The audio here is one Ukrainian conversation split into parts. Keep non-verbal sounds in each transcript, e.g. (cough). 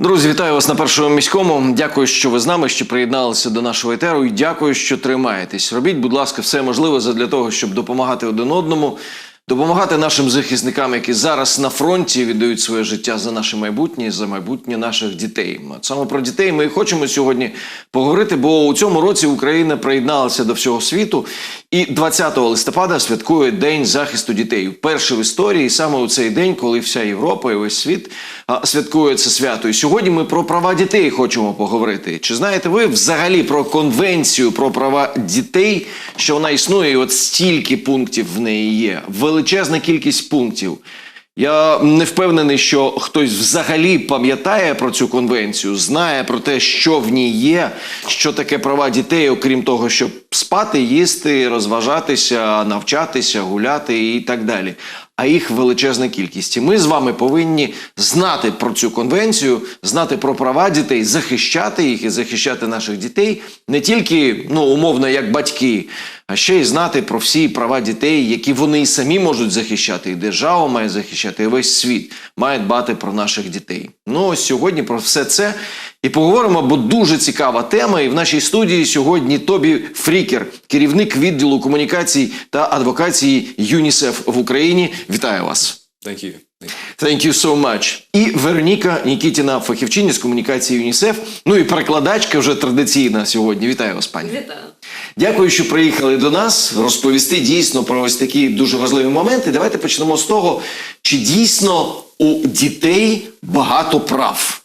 Друзі, вітаю вас на першому міському. Дякую, що ви з нами, що приєдналися до нашого етеру. І дякую, що тримаєтесь. Робіть, будь ласка, все можливе для того, щоб допомагати один одному, допомагати нашим захисникам, які зараз на фронті віддають своє життя за наше майбутнє, за майбутнє наших дітей. Саме про дітей ми і хочемо сьогодні поговорити, бо у цьому році Україна приєдналася до всього світу. І 20 листопада святкує День захисту дітей. Вперше в історії саме у цей день, коли вся Європа і весь світ святкує це свято. І сьогодні ми про права дітей хочемо поговорити. Чи знаєте ви взагалі про конвенцію про права дітей, що вона існує? І от стільки пунктів в неї є. Величезна кількість пунктів. Я не впевнений, що хтось взагалі пам'ятає про цю конвенцію, знає про те, що в ній є, що таке права дітей, окрім того, щоб спати, їсти, розважатися, навчатися, гуляти і так далі. А їх величезна кількість. І ми з вами повинні знати про цю конвенцію, знати про права дітей, захищати їх і захищати наших дітей не тільки ну умовно як батьки, а ще й знати про всі права дітей, які вони і самі можуть захищати, і держава має захищати, і весь світ має дбати про наших дітей. Ну ось сьогодні про все це і поговоримо, бо дуже цікава тема. І в нашій студії сьогодні Тобі Фрікер, керівник відділу комунікацій та адвокації ЮНІСЕФ в Україні. Вітаю вас. Thank you. Thank you so much. І Вероніка Нікітіна, фахівчиня з комунікації ЮНІСЕФ. Ну і перекладачка вже традиційна сьогодні. Вітаю вас, пані. Вітаю. Дякую, що приїхали до нас розповісти дійсно про ось такі дуже важливі моменти. Давайте почнемо з того, чи дійсно у дітей багато прав.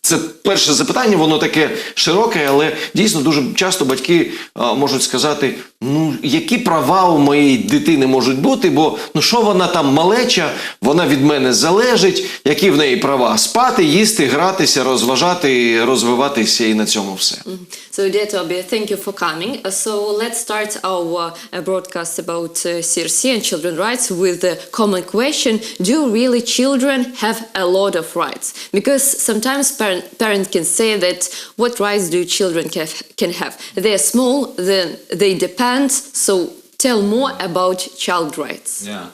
Це перше запитання, воно таке широке, але дійсно дуже часто батьки можуть сказати: ну які права у моєї дитини можуть бути, бо ну що вона там малеча, вона від мене залежить, які в неї права спати, їсти, гратися, розважати, розвиватися і на цьому все. So, dear Toby, thank you for coming. Uh, So, let's start our uh, broadcast about uh, CRC and children's rights with the common question Do really children have a lot of rights? Because sometimes parent, parents can say that what rights do children can have? They're small, then they depend. And so, tell more about child rights. Yeah.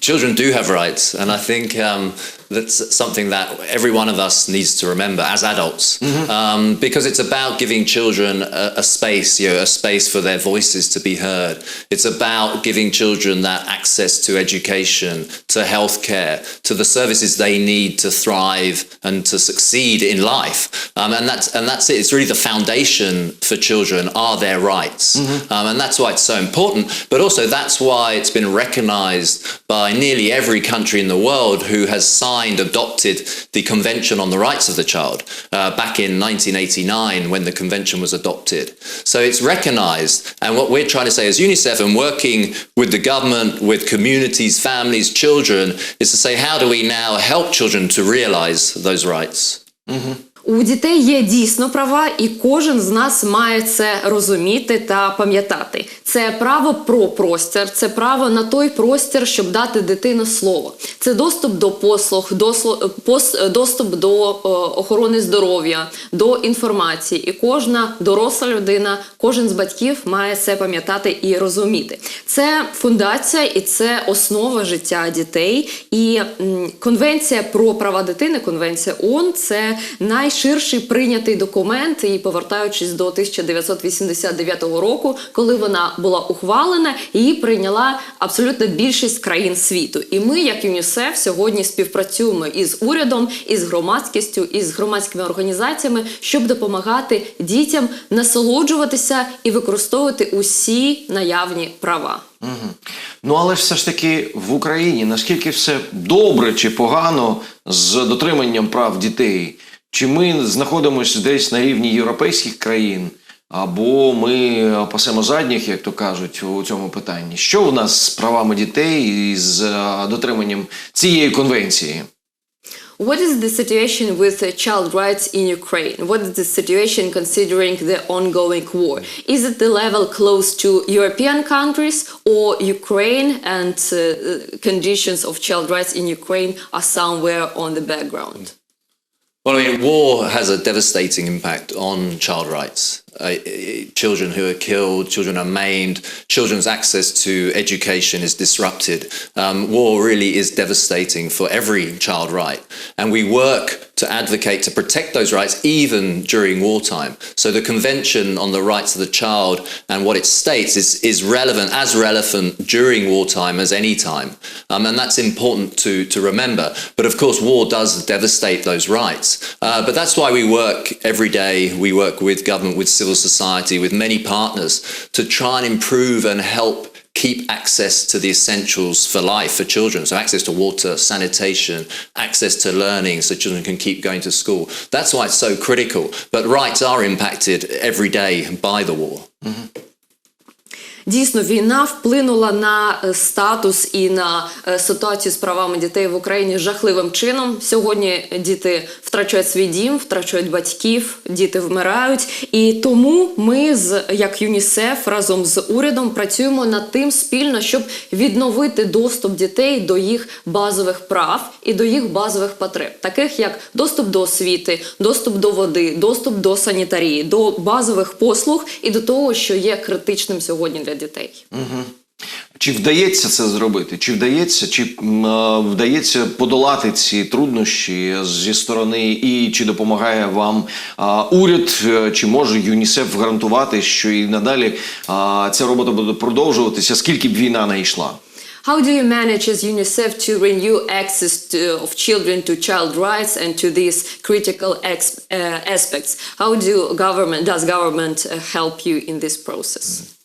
Children do have rights, and I think um, that's something that every one of us needs to remember as adults, um, because it's about giving children a, a space, you know, a space for their voices to be heard. It's about giving children that access to education, to healthcare, to the services they need to thrive and to succeed in life. Um, and that's and that's it. It's really the foundation for children are their rights, um, and that's why it's so important. But also that's why it's been recognised by nearly every country in the world who has signed, adopted the Convention on the Rights of the Child uh, back in 1989 when the convention was adopted. So it's recognised, and what we're trying to say as UNICEF and working with the government, with communities, families, children, is to say how do we now help children to realise those rights. У дітей є дійсно права, і кожен з нас має це розуміти та пам'ятати. Це право про простір, це право на той простір, щоб дати дитині слово. Це доступ до послуг, доступ до е, охорони здоров'я, до інформації. І кожна доросла людина, кожен з батьків має це пам'ятати і розуміти. Це фундація і це основа життя дітей. І конвенція про права дитини, конвенція ООН – це найширший прийнятий документ. І повертаючись до 1989 року, коли вона була ухвалена, її прийняла абсолютно більшість країн світу. І ми, як ЮНІСЕФ, сьогодні співпрацюємо із урядом, із громадськістю, із громадськими організаціями, щоб допомагати дітям насолоджуватися і використовувати усі наявні права. Ну але все ж таки в Україні наскільки все добре чи погано з дотриманням прав дітей? Чи ми знаходимося десь на рівні європейських країн, або ми пасемо задніх, як то кажуть, у цьому питанні? Що у нас з правами дітей і з е, дотриманням цієї конвенції? What is the situation with uh, child rights in Ukraine? What is the situation considering the ongoing war? Is it the level close to European countries or Ukraine and uh, uh, conditions of child rights in Ukraine are somewhere on the background? Well, I mean, war has a devastating impact on child rights. Uh, children who are killed, children are maimed, children's access to education is disrupted. Um, war really is devastating for every child right. And we work to advocate to protect those rights even during wartime. So the Convention on the Rights of the Child and what it states is, is relevant, as relevant during wartime as any time. Um, and that's important to, to remember. But of course, war does devastate those rights. Uh, but that's why we work every day. We work with government, with civil society, with many partners to try and improve and help keep access to the essentials for life for children. So access to water, sanitation, access to learning so children can keep going to school. That's why it's so critical. But rights are impacted every day by the war. Mm-hmm. Дійсно, війна вплинула на е, статус і на е, ситуацію з правами дітей в Україні жахливим чином. Сьогодні діти втрачають свій дім, втрачають батьків, діти вмирають. І тому ми, з як ЮНІСЕФ, разом з урядом працюємо над тим спільно, щоб відновити доступ дітей до їх базових прав і до їх базових потреб, таких як доступ до освіти, доступ до води, доступ до санітарії, до базових послуг і до того, що є критичним сьогодні для дітей. Чи вдається це зробити? Чи вдається, чи е, вдається подолати ці труднощі зі сторони, і чи допомагає вам а, уряд, е, чи може ЮНІСЕФ гарантувати, що і надалі а, ця робота буде продовжуватися, скільки б війна не йшла? How do you manage as UNICEF to renew access to, of children to child rights and to these critical ex, uh, aspects? How do government does government uh, help you in this process?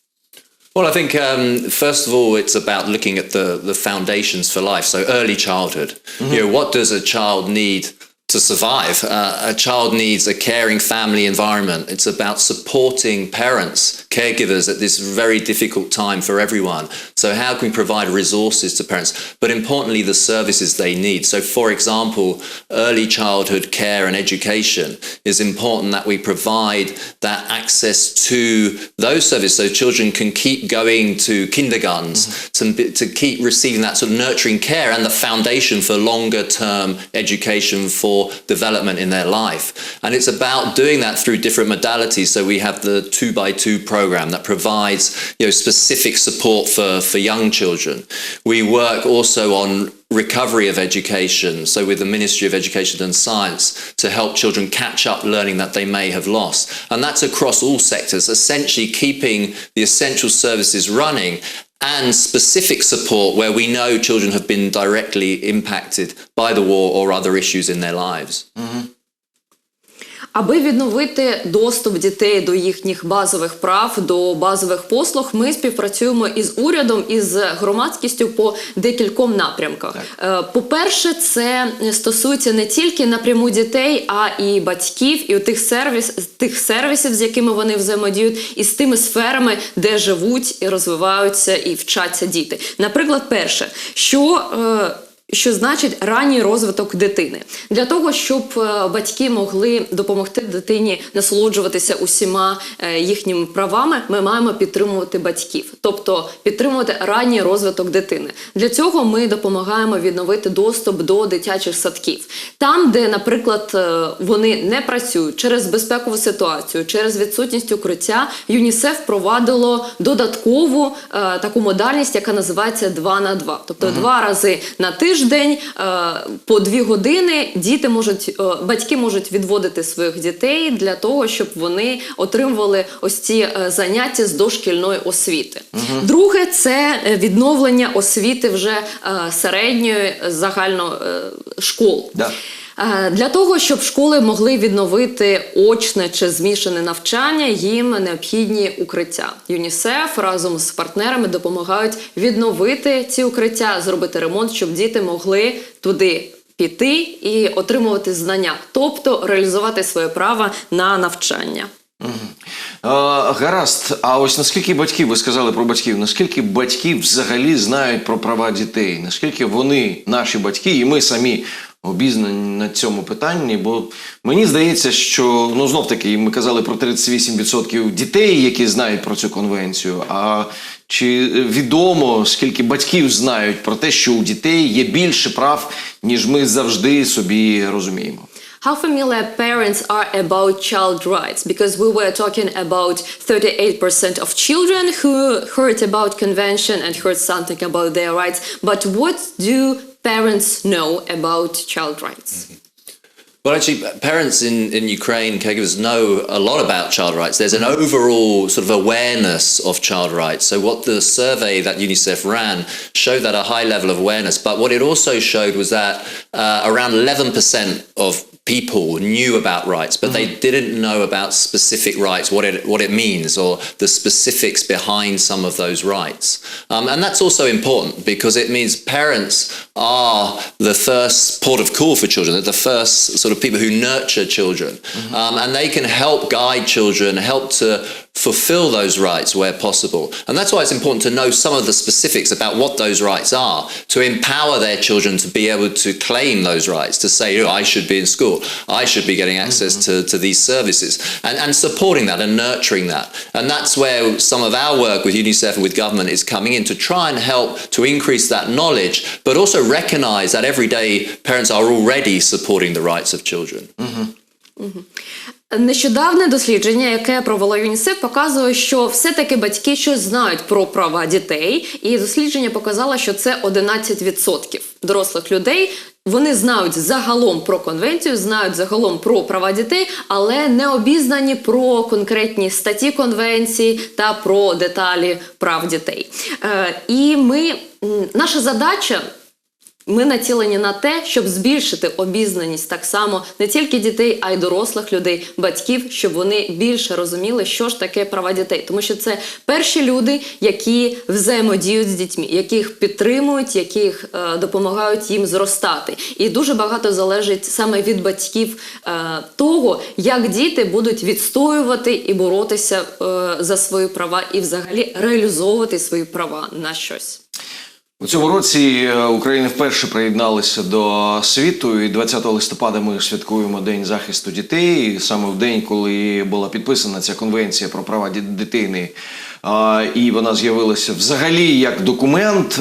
Well, I think um, first of all, it's about looking at the, the foundations for life. So early childhood. You know, what does a child need to survive? Uh, a child needs a caring family environment. It's about supporting parents, caregivers at this very difficult time for everyone. So how can we provide resources to parents? But importantly, the services they need. So, for example, early childhood care and education is important that we provide that access to those services so children can keep going to kindergartens, to, to keep receiving that sort of nurturing care and the foundation for longer term education for development in their life. And it's about doing that through different modalities. So we have the two by two program that provides you know, specific support for, for young children. We work also on recovery of education, so with the Ministry of Education and Science, to help children catch up learning that they may have lost. And that's across all sectors, essentially keeping the essential services running and specific support where we know children have been directly impacted by the war or other issues in their lives. Mm-hmm. Аби відновити доступ дітей до їхніх базових прав, до базових послуг, ми співпрацюємо із урядом і з громадськістю по декільком напрямках. Е, По-перше, це стосується не тільки напряму дітей, а і батьків, і тих сервіс, тих сервісів, з якими вони взаємодіють, і з тими сферами, де живуть і розвиваються і вчаться діти. Наприклад, перше, що е, що значить ранній розвиток дитини для того, щоб е, батьки могли допомогти дитині насолоджуватися усіма е, їхніми правами, ми маємо підтримувати батьків, тобто підтримувати ранній розвиток дитини. Для цього ми допомагаємо відновити доступ до дитячих садків, там, де, наприклад, е, вони не працюють через безпекову ситуацію, через відсутність укриття, ЮНІСЕФ провадило додаткову е, таку модальність, яка називається 2 на 2. Тобто два рази на тиждень е, по дві години діти можуть, е, батьки можуть відводити своїх дітей для того, щоб вони отримували ось ці е, заняття з дошкільної освіти. Друге це відновлення освіти вже середньої загально школ. Да. Для того, щоб школи могли відновити очне чи змішане навчання, їм необхідні укриття. ЮНІСЕФ разом з партнерами допомагають відновити ці укриття, зробити ремонт, щоб діти могли туди піти і отримувати знання, тобто реалізувати своє право на навчання. Гаразд, а ось наскільки батьків, ви сказали про батьків, наскільки батьки взагалі знають про права дітей? Наскільки вони, наші батьки, і ми самі обізнані на цьому питанні? Бо мені здається, що ну знов таки ми казали про 38% дітей, які знають про цю конвенцію. А чи відомо, скільки батьків знають про те, що у дітей є більше прав, ніж ми завжди собі розуміємо? How familiar parents are about child rights? Because we were talking about 38% of children who heard about convention and heard something about their rights. But what do parents know about child rights? Well, actually, parents in, in Ukraine, caregivers know a lot about child rights. There's an overall sort of awareness of child rights. So, what the survey that UNICEF ran showed that a high level of awareness. But what it also showed was that uh, around 11% of people knew about rights, but they didn't know about specific rights, what it what it means, or the specifics behind some of those rights. Um, and that's also important because it means parents are the first port of call for children. They're the first sort of people who nurture children, um, and they can help guide children, help to fulfill those rights where possible. And that's why it's important to know some of the specifics about what those rights are, to empower their children to be able to claim those rights, to say, oh, I should be in school, I should be getting access mm-hmm. to, to these services, and, and supporting that and nurturing that. And that's where some of our work with UNICEF and with government is coming in to try and help to increase that knowledge, but also recognize that every day parents are already supporting the rights of children. Mm-hmm. Mm-hmm. Нещодавне дослідження, яке провело ЮНІСЕФ, показує, що все-таки батьки щось знають про права дітей, і дослідження показало, що це 11% дорослих людей. Вони знають загалом про конвенцію, знають загалом про права дітей, але не обізнані про конкретні статті конвенції та про деталі прав дітей. Е, і ми наша задача ми націлені на те, щоб збільшити обізнаність так само не тільки дітей, а й дорослих людей, батьків, щоб вони більше розуміли, що ж таке права дітей, тому що це перші люди, які взаємодіють з дітьми, яких підтримують, яких е, допомагають їм зростати. І дуже багато залежить саме від батьків е, того, як діти будуть відстоювати і боротися е, за свої права, і взагалі реалізовувати свої права на щось. У цьому році е, Україна вперше приєдналася до світу, і 20 листопада ми святкуємо День захисту дітей. Саме в день, коли була підписана ця конвенція про права дитини. І вона з'явилася взагалі як документ.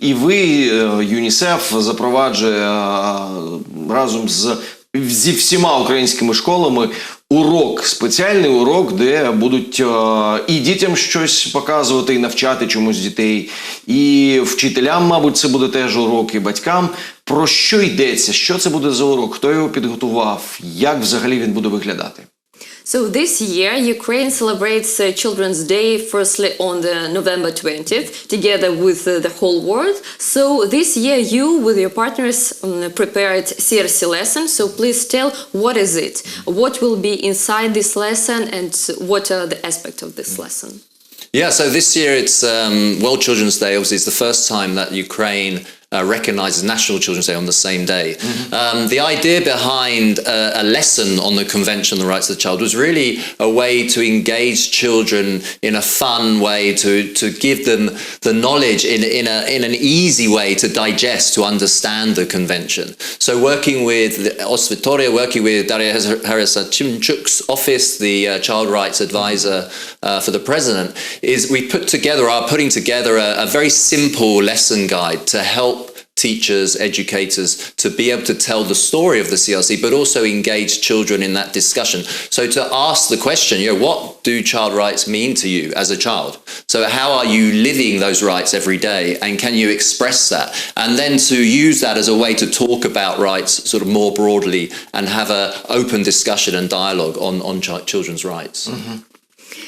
І ви, е, ЮНІСЕФ, запроваджує разом з зі всіма українськими школами урок, спеціальний урок, де будуть е, і дітям щось показувати, і навчати чомусь дітей, і вчителям, мабуть, це буде теж урок, і батькам. Про що йдеться? Що це буде за урок? Хто його підготував? Як взагалі він буде виглядати? So this year, Ukraine celebrates uh, Children's Day firstly on the November 20th, together with uh, the whole world. So this year, you with your partners um, prepared CRC lesson. So please tell what is it, what will be inside this lesson, and what are the aspects of this lesson. Yeah, so this year it's um, World Children's Day. Obviously, it's the first time that Ukraine uh, recognizes National Children's Day on the same day. Um, the idea behind uh, a lesson on the Convention on the Rights of the Child was really a way to engage children in a fun way, to, to give them the knowledge in, in, a, in an easy way to digest, to understand the Convention. So, working with Osvitoria, working with Daria Harisa-Chimchuk's office, the uh, child rights advisor uh, for the president, is we put together, are putting together a, a very simple lesson guide to help teachers, educators to be able to tell the story of the CRC, but also engage children in that discussion. So to ask the question, you know, what do child rights mean to you as a child? So how are you living those rights every day, and can you express that? And then to use that as a way to talk about rights sort of more broadly and have a open discussion and dialogue on on chi- children's rights. Mm-hmm.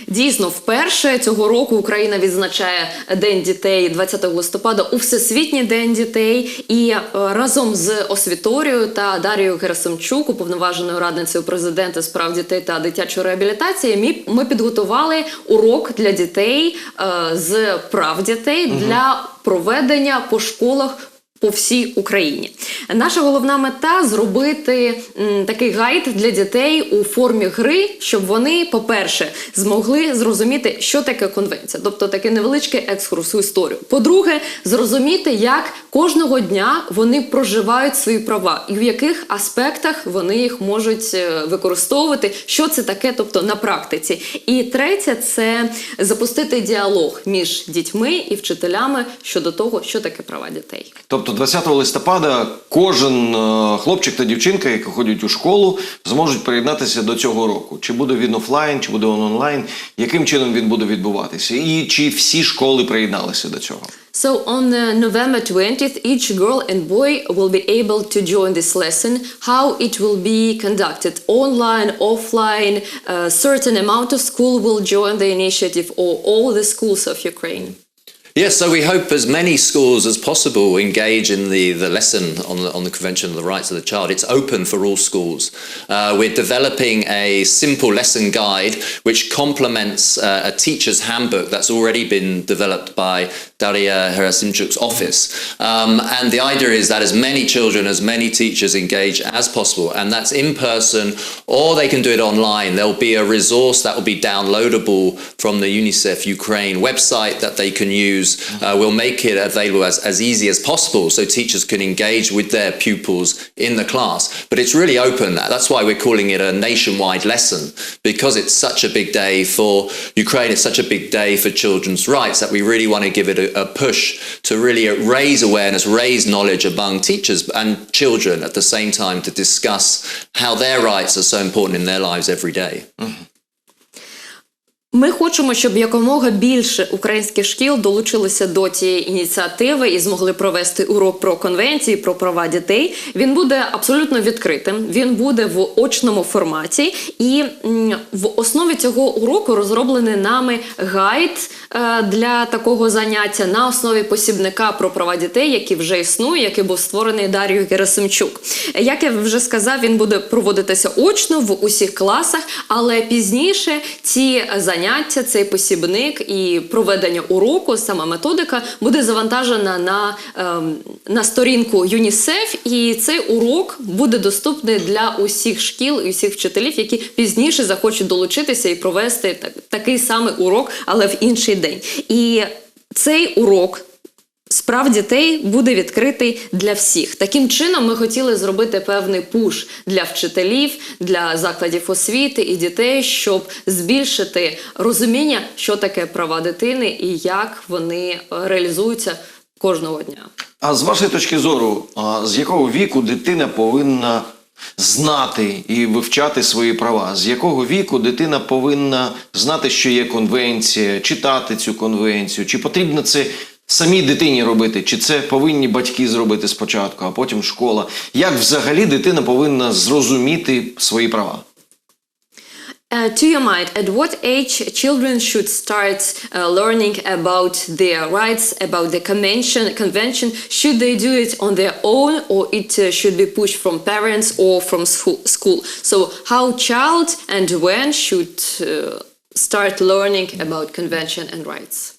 Дійсно, вперше цього року Україна відзначає День дітей 20 листопада у Всесвітній день дітей. І е, разом з освіторією та Дарією Герасимчук, уповноваженою радницею президента з прав дітей та дитячої реабілітації, ми, ми підготували урок для дітей е, з прав дітей для проведення по школах по всій Україні. Наша головна мета зробити такий гайд для дітей у формі гри, щоб вони, по-перше, змогли зрозуміти, що таке конвенція, тобто такий невеличкий екскурс у історію. По-друге, зрозуміти, як кожного дня вони проживають свої права і в яких аспектах вони їх можуть е, використовувати, що це таке, тобто на практиці. І третє це запустити діалог між дітьми і вчителями щодо того, що таке права дітей. Тобто тобто 20 листопада кожен е, хлопчик та дівчинка, які ходять у школу, зможуть приєднатися до цього року. Чи буде він офлайн, чи буде він онлайн, яким чином він буде відбуватися, і чи всі школи приєдналися до цього? So on uh, November 20th, each girl and boy will be able to join this lesson. How it will be conducted online, offline, a certain amount of school will join the initiative or all the schools of Ukraine. Yes, so we hope as many schools as possible engage in the, the lesson on the, on the Convention of the Rights of the Child. It's open for all schools. Uh, we're developing a simple lesson guide which complements uh, a teacher's handbook that's already been developed by Daria Herasimchuk's office. Um, and the idea is that as many children, as many teachers engage as possible, and that's in person or they can do it online. There'll be a resource that will be downloadable from the UNICEF Ukraine website that they can use. Uh, we'll make it available as, as easy as possible so teachers can engage with their pupils in the class. But it's really open. That's why we're calling it a nationwide lesson because it's such a big day for Ukraine. It's such a big day for children's rights that we really want to give it a, a push to really raise awareness, raise knowledge among teachers and children at the same time to discuss how their rights are so important in their lives every day. Ми хочемо, щоб якомога більше українських шкіл долучилися до цієї ініціативи і змогли провести урок про конвенції про права дітей. Він буде абсолютно відкритим. Він буде в очному форматі, і в основі цього уроку розроблений нами гайд е, для такого заняття на основі посібника про права дітей, який вже існує, який був створений Дар'єю Герасимчук. Як я вже сказав, він буде проводитися очно в усіх класах, але пізніше ці заняття, цей посібник і проведення уроку, сама методика буде завантажена на, ем, на сторінку ЮНІСЕФ, і цей урок буде доступний для усіх шкіл і усіх вчителів, які пізніше захочуть долучитися і провести так, такий самий урок, але в інший день. І цей урок справ дітей буде відкритий для всіх. Таким чином, ми хотіли зробити певний пуш для вчителів, для закладів освіти і дітей, щоб збільшити розуміння, що таке права дитини і як вони реалізуються кожного дня. А з вашої точки зору, з якого віку дитина повинна знати і вивчати свої права? З якого віку дитина повинна знати, що є конвенція, читати цю конвенцію? Чи потрібно це самій дитині робити? Чи це повинні батьки зробити спочатку, а потім школа? Як взагалі дитина повинна зрозуміти свої права? Uh, to your mind, at what age children should start uh, learning about their rights, about the convention? Convention should they do it on their own, or it uh, should be pushed from parents or from school? So, how child and when should uh, start learning about convention and rights?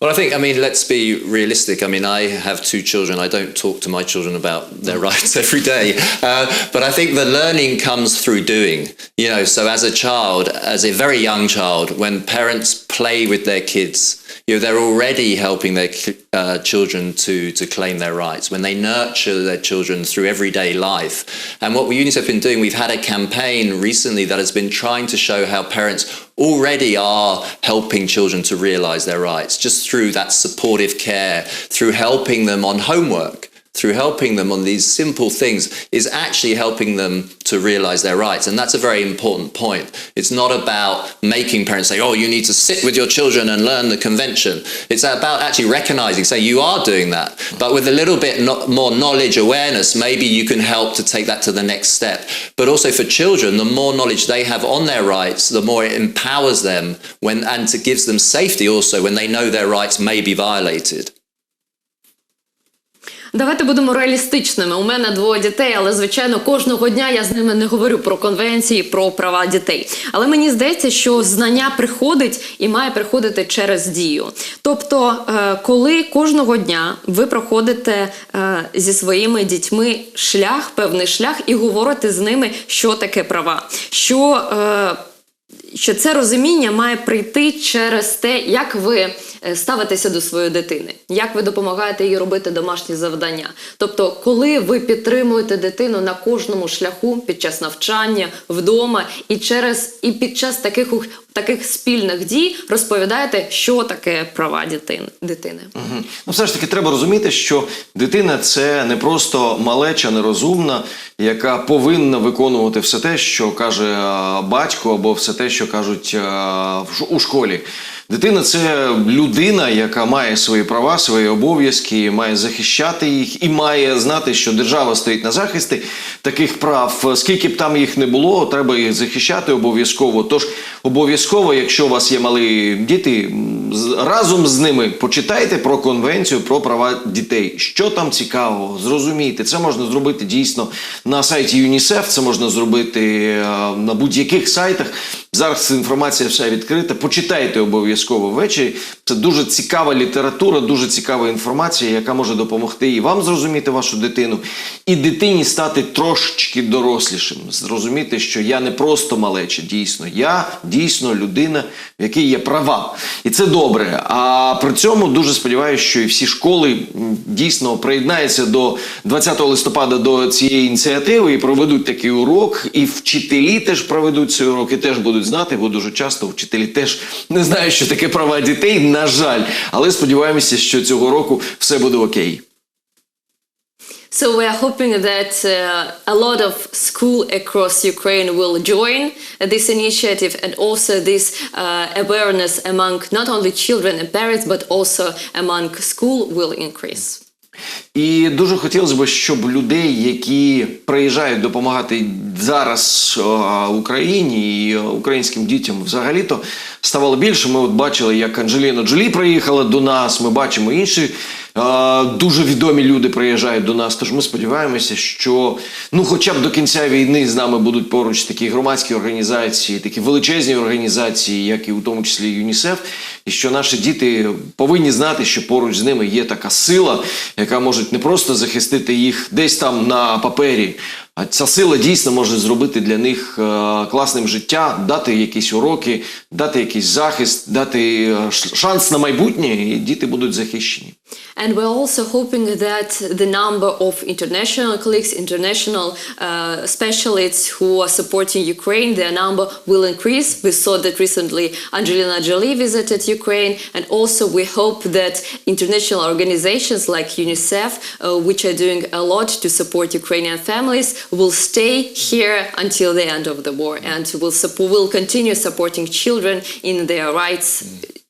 Well, I think, I mean, let's be realistic. I mean, I have two children. I don't talk to my children about their (laughs) rights every day. Uh, but I think the learning comes through doing. You know, so as a child, as a very young child, when parents play with their kids, you know, they're already helping their uh, children to, to claim their rights. When they nurture their children through everyday life. And what we UNICEF have been doing, we've had a campaign recently that has been trying to show how parents already are helping children to realize their rights just through that supportive care, through helping them on homework, through helping them on these simple things, is actually helping them to realize their rights. And that's a very important point. It's not about making parents say, oh, you need to sit with your children and learn the convention. It's about actually recognizing, say, you are doing that. But with a little bit no- more knowledge, awareness, maybe you can help to take that to the next step. But also for children, the more knowledge they have on their rights, the more it empowers them when, and it gives them safety also when they know their rights may be violated. Давайте будемо реалістичними. У мене двоє дітей, але звичайно кожного дня я з ними не говорю про конвенції, про права дітей. Але мені здається, що знання приходить і має приходити через дію. Тобто, е, коли кожного дня ви проходите е, зі своїми дітьми шлях, певний шлях, і говорите з ними, що таке права, що. Що це розуміння має прийти через те, як ви е, ставитеся до своєї дитини, як ви допомагаєте їй робити домашні завдання. Тобто, коли ви підтримуєте дитину на кожному шляху під час навчання, вдома, і через і під час таких таких спільних дій розповідаєте, що таке права дитини. Мгм. Ну, все ж таки, треба розуміти, що дитина це не просто малеча нерозумна, яка повинна виконувати все те, що каже батько, або все те, що кажуть е, у школі. Дитина це людина, яка має свої права, свої обов'язки, має захищати їх і має знати, що держава стоїть на захисті таких прав. Скільки б там їх не було, треба їх захищати обов'язково. Тож обов'язково, якщо у вас є малі діти, разом з ними почитайте про конвенцію про права дітей. Що там цікавого, зрозумійте. Це можна зробити дійсно на сайті ЮНІСЕФ, це можна зробити е, на будь-яких сайтах. Зараз інформація вся відкрита. Почитайте обов'язково ввечері. Це дуже цікава література, дуже цікава інформація, яка може допомогти і вам зрозуміти вашу дитину, і дитині стати трошечки дорослішим. Зрозуміти, що я не просто малеча, дійсно, я дійсно людина, в якій є права. І це добре. А при цьому дуже сподіваюся, що і всі школи дійсно приєднаються до 20 листопада до цієї ініціативи і проведуть такий урок. І вчителі теж проведуть цей урок і теж будуть знати, бо дуже часто вчителі теж не знають, що таке права дітей, на жаль. Але сподіваємося, що цього року все буде окей. So we are hoping that uh, a lot of school across Ukraine will join this initiative and also this uh, awareness among not only children and parents but also among school will increase. І дуже хотілося б, щоб людей, які приїжджають допомагати зараз е, Україні і українським дітям взагалі-то ставало більше. Ми от бачили, як Анджеліна Джолі приїхала до нас. Ми бачимо інші е, дуже відомі люди приїжджають до нас. Тож ми сподіваємося, що ну, хоча б до кінця війни з нами будуть поруч такі громадські організації, такі величезні організації, як і у тому числі ЮНІСЕФ, і що наші діти повинні знати, що поруч з ними є така сила, яка може не просто захистити їх десь там на папері. Ця сила дійсно може зробити для них е, класним життя, дати якісь уроки, дати якийсь захист, дати е, шанс на майбутнє, і діти будуть захищені. And we're also hoping that the number of international colleagues, international uh, specialists who are supporting Ukraine, their number will increase. We saw that recently Angelina Jolie visited Ukraine, and also we hope that international organizations like UNICEF, uh, which are doing a lot to support Ukrainian families, will stay here until the end of the war and will, suppo- will continue supporting children in their rights,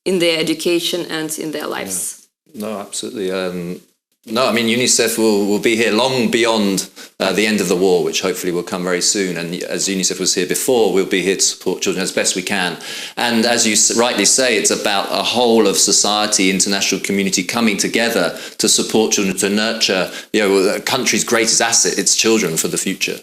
in their education, and in their lives. No, absolutely. Um, no, I mean UNICEF will, will be here long beyond uh, the end of the war, which hopefully will come very soon. And as UNICEF was here before, we'll be here to support children as best we can. And as you rightly say, it's about a whole of society, international community coming together to support children, to nurture you know a country's greatest asset, its children for the future.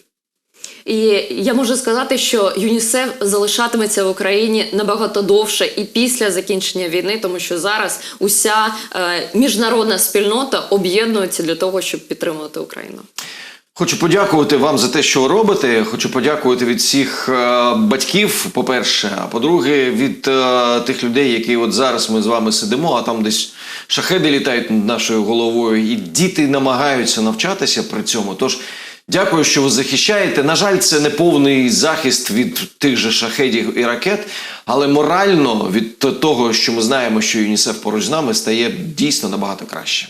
І я можу сказати, що ЮНІСЕФ залишатиметься в Україні набагато довше і після закінчення війни, тому що зараз уся е, міжнародна спільнота об'єднується для того, щоб підтримувати Україну. Хочу подякувати вам за те, що робите. Хочу подякувати від всіх е, батьків, по-перше, а по-друге, від е, тих людей, які от зараз ми з вами сидимо, а там десь шахеди літають над нашою головою, і діти намагаються навчатися при цьому. Тож дякую, що ви захищаєте. На жаль, це не повний захист від тих же шахедів і ракет, але морально від того, що ми знаємо, що ЮНІСЕФ поруч з нами, стає дійсно набагато краще.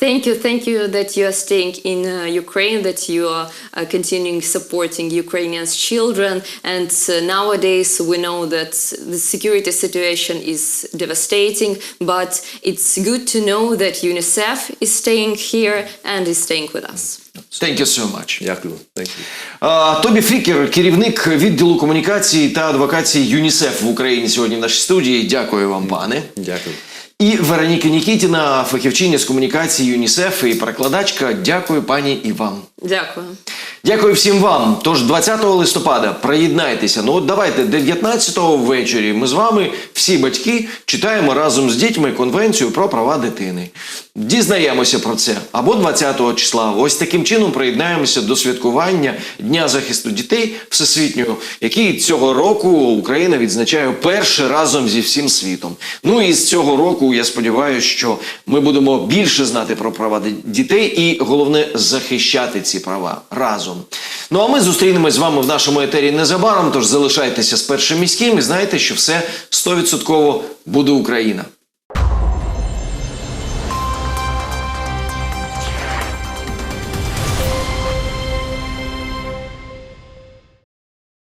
Thank you, thank you that you are staying in uh, Ukraine, that you are uh, continuing supporting Ukrainians' children. And uh, nowadays we know that the security situation is devastating, but it's good to know that UNICEF is staying here and is staying with us. Thank you so much. Дякую. Thank you. Тобі Фрікер, керівник відділу комунікації та адвокації ЮНІСЕФ в Україні сьогодні в нашій студії. Дякую вам, пане. Дякую. І Вероніка Нікітіна, фахівчиня з комунікації ЮНІСЕФ і перекладачка. Дякую, пані і вам. Дякую. Дякую всім вам. Тож 20 листопада приєднайтеся. Ну от давайте 19-го ввечері. Ми з вами, всі батьки, читаємо разом з дітьми конвенцію про права дитини. Дізнаємося про це. Або 20 числа. Ось таким чином приєднаємося до святкування Дня захисту дітей всесвітнього, який цього року Україна відзначає вперше разом зі всім світом. Ну і з цього року я сподіваюся, що ми будемо більше знати про права дітей і головне захищати ці права разом. Ну а ми зустрінемось з вами в нашому етері незабаром. Тож залишайтеся з першим міським і знайте, що все 100% буде Україна.